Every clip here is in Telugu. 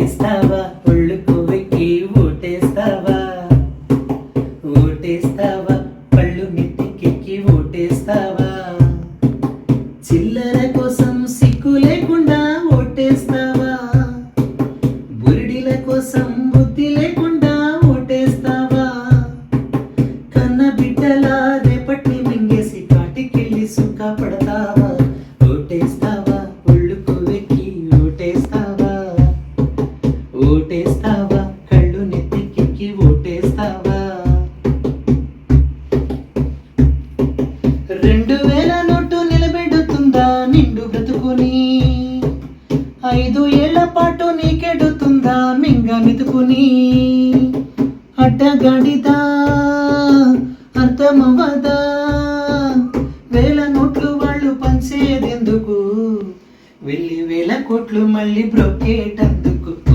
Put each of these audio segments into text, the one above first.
ఓటేస్తావా పళ్ళు కొవ్వెక్కి ఓటేస్తావా ఓటేస్తావా పళ్ళు నెత్తికెక్కి ఓటేస్తావా చిల్లర కోసం సిక్కు లేకుండా ఓటేస్తావా బురిడిల కోసం బుద్ధి లేకుండా ఓటేస్తావా కన్న బిడ్డలా రేపటి మింగేసి కాటికెళ్ళి సుఖపడతావా? నిండు ఐదు ఏళ్ళ పాటు నీకెడుతుందా మింగ మెతుకుని అడ్డగాడిదా అర్థమవ్వదా? వేల నోట్లు వాళ్ళు పంచేదెందుకు? వెళ్ళి వేల కోట్లు మళ్ళీ బ్రొక్కేటందుకు?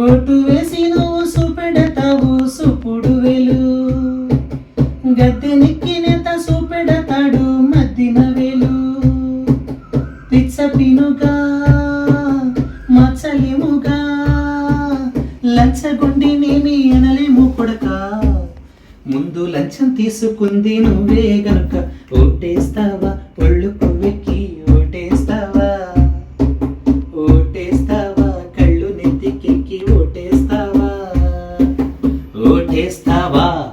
ఓటు వేసి నువ్వు చూపెడతావు సుపుడు వెలు గద్దెనెక్కి నేత సుపెడతాడు మద్దిన వేలు. పిచ్చ పినుగా మచ్చలేముగా లంచగొండి నేమి అనలేము కొడక. ముందు లంచం తీసుకుంది నువ్వే గనుక ఓటేస్తా estaba.